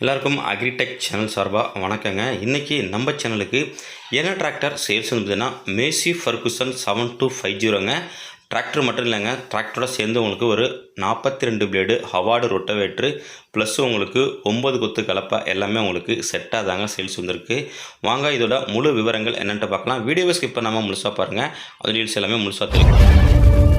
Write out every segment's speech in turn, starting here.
எல்லாருக்கும் agritech channel சார்பாக வணக்கங்க. இன்றைக்கி நம்ம சேனலுக்கு என்ன டிராக்டர் சேல்ஸ் இருந்ததுன்னா Massey Ferguson seven two five ஜீரோங்க tractor மட்டும் இல்லைங்க டிராக்டரோட சேர்ந்து உங்களுக்கு ஒரு நாற்பத்தி ரெண்டு பிளேடு ஹவார்டு ரொட்டவேட்ரு ப்ளஸ் உங்களுக்கு ஒம்பது கொத்து கலப்பை எல்லாமே உங்களுக்கு செட்டாக தாங்க சேல்ஸ் வந்திருக்கு. வாங்க இதோட முழு விவரங்கள் என்னென்ட்டு பார்க்கலாம். வீடியோவை ஸ்கிப் பண்ணாமல் முழுசாக பாருங்கள் அது டீல்ஸ் எல்லாமே முழுசாக தெரியும்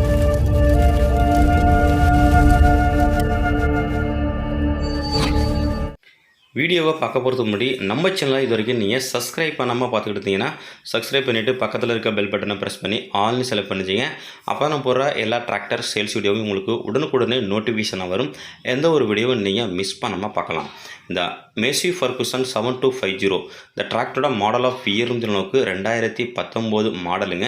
வீடியோவை பார்க்க போகிறதுக்கு முன்னாடி நம்ம சேனலை இது வரைக்கும் நீங்கள் சப்ஸ்கிரைப் பண்ணாமல் பார்த்துக்கிட்டு இருந்தீங்கன்னா சப்ஸ்கிரைப் பண்ணிவிட்டு பக்கத்தில் இருக்க பெல் பட்டனை ப்ரெஸ் பண்ணி ஆல்னு செலக்ட் பண்ணிச்சிங்க அப்போ நான் போடுற எல்லா டிராக்டர் சேல்ஸ் வீடியோவும் உங்களுக்கு உடனுக்குடனே நோட்டிஃபிகேஷனாக வரும். எந்த ஒரு வீடியோவும் நீங்கள் மிஸ் பண்ணாமல் பார்க்கலாம். இந்த Massey Ferguson seven two five zero இந்த டிராக்டரோட மாடல் ஆஃப் இயரும் நோக்கு ரெண்டாயிரத்தி பத்தொம்போது மாடலுங்க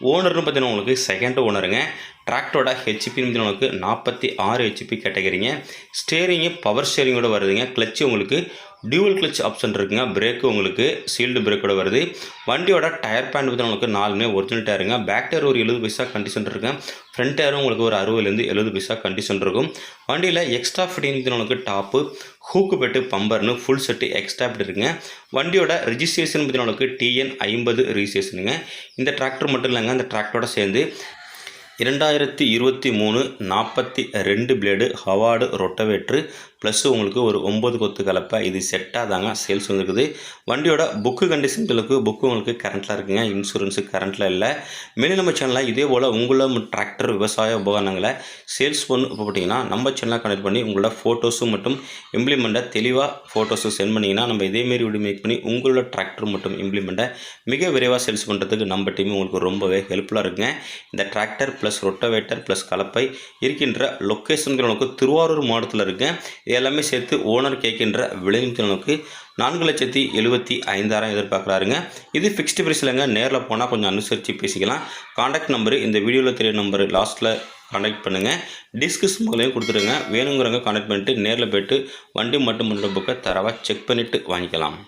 ஓனர்னு பார்த்தீங்கன்னா உங்களுக்கு செகண்ட் ஓனருங்க டிராக்டரோட ஹெச்பின்னு உங்களுக்கு நாற்பத்தி ஆறு ஹெச்பி கேட்டகரிங்க ஸ்டேரிங்கு பவர் ஸ்டேரிங்கோட வருதுங்க. கிளச்சு உங்களுக்கு டியூவல் கிளச் ஆப்ஷன் இருக்குங்க. பிரேக்கு உங்களுக்கு சீல்டு பிரேக்கோட வருது. வண்டியோட டயர் பேண்ட் வந்து உங்களுக்கு நாலுமே ஒரிஜினல் டயருங்க பேக் டயர் ஒரு எழுபது பைசா கண்டிஷன் இருக்குங்க ஃப்ரண்ட் டயரும் உங்களுக்கு ஒரு அறுபதுலேருந்து எழுபது பைசா கண்டிஷன் இருக்கும். வண்டியில் எக்ஸ்ட்ரா ஃபிட்டிங் உங்களுக்கு டாப்பு ஹூக்கு பெட்டு பம்பர்னு ஃபுல் செட்டு எக்ஸ்ட்ரா பெட் இருக்குங்க. வண்டியோட ரிஜிஸ்ட்ரேஷன் பார்த்தீங்கன்னா உங்களுக்கு டிஎன் ஐம்பது ரிஜிஸ்ட்ரேஷனுங்க இந்த டிராக்டர் மட்டும் இல்லைங்க. அந்த டிராக்டரோட சேர்ந்து இரண்டாயிரத்தி இருபத்தி மூணு நாற்பத்தி ரெண்டு பிளேடு ஹவார்டு ரொட்டவேட்ரு ப்ளஸ் உங்களுக்கு ஒரு ஒம்பது கொத்து கலப்பை. இது செட்டாக தாங்க சேல்ஸ் வந்துருக்குது. வண்டியோட புக்கு கண்டிஷன்களுக்கு புக்கு உங்களுக்கு கரண்ட்டில் இருக்குங்க. இன்சூரன்ஸு கரண்ட்டில் இல்லை. மேலும் நம்ம சேனலில் இதே போல் உங்களோட டிராக்டர் விவசாய உபகரணங்களை சேல்ஸ் பண்ணு போட்டிங்கன்னா நம்ம சேனலாக கனெக்ட் பண்ணி உங்களோட ஃபோட்டோஸும் மட்டும் இம்ப்ளிமெண்ட்டை தெளிவாக ஃபோட்டோஸும் சென்ட் பண்ணிங்கன்னா நம்ம இதேமாரி வீடியோ மேக் பண்ணி உங்களோட டிராக்டர் மட்டும் இம்ப்ளிமெண்ட்டை மிக விரைவாக சேல்ஸ் பண்ணுறதுக்கு நம்ம டீம் உங்களுக்கு ரொம்பவே ஹெல்ப்ஃபுல்லாக இருக்குங்க. இந்த டிராக்டர் ப்ளஸ் ரொட்டவேட்டர் ப்ளஸ் கலப்பை இருக்கின்ற லொக்கேஷன்கள் நமக்கு திருவாரூர் மாவட்டத்தில் இருக்கேன் எல்லாமே சேர்த்து ஓனர் கேட்கின்ற விளைநிலத்தின் நமக்கு நான்கு லட்சத்தி எழுபத்தி ஐந்தாயிரம் எதிர்பார்க்குறாருங்க. இது ஃபிக்ஸ்டு ப்ரைஸ் நேரில் போனால் கொஞ்சம் அனுசரித்து பேசிக்கலாம். காண்டாக்ட் நம்பரு இந்த வீடியோவில் தெரிய நம்பர் லாஸ்ட்டில் காண்டாக்ட் பண்ணுங்கள் டிஸ்கஸ் மூலையும் கொடுத்துருங்க. வேணுங்கிறவங்க காண்டாக்ட் பண்ணிட்டு நேரில் போய்ட்டு வண்டி மட்டும் முன்ன புக்கை தரவாக செக் பண்ணிவிட்டு வாங்கிக்கலாம்.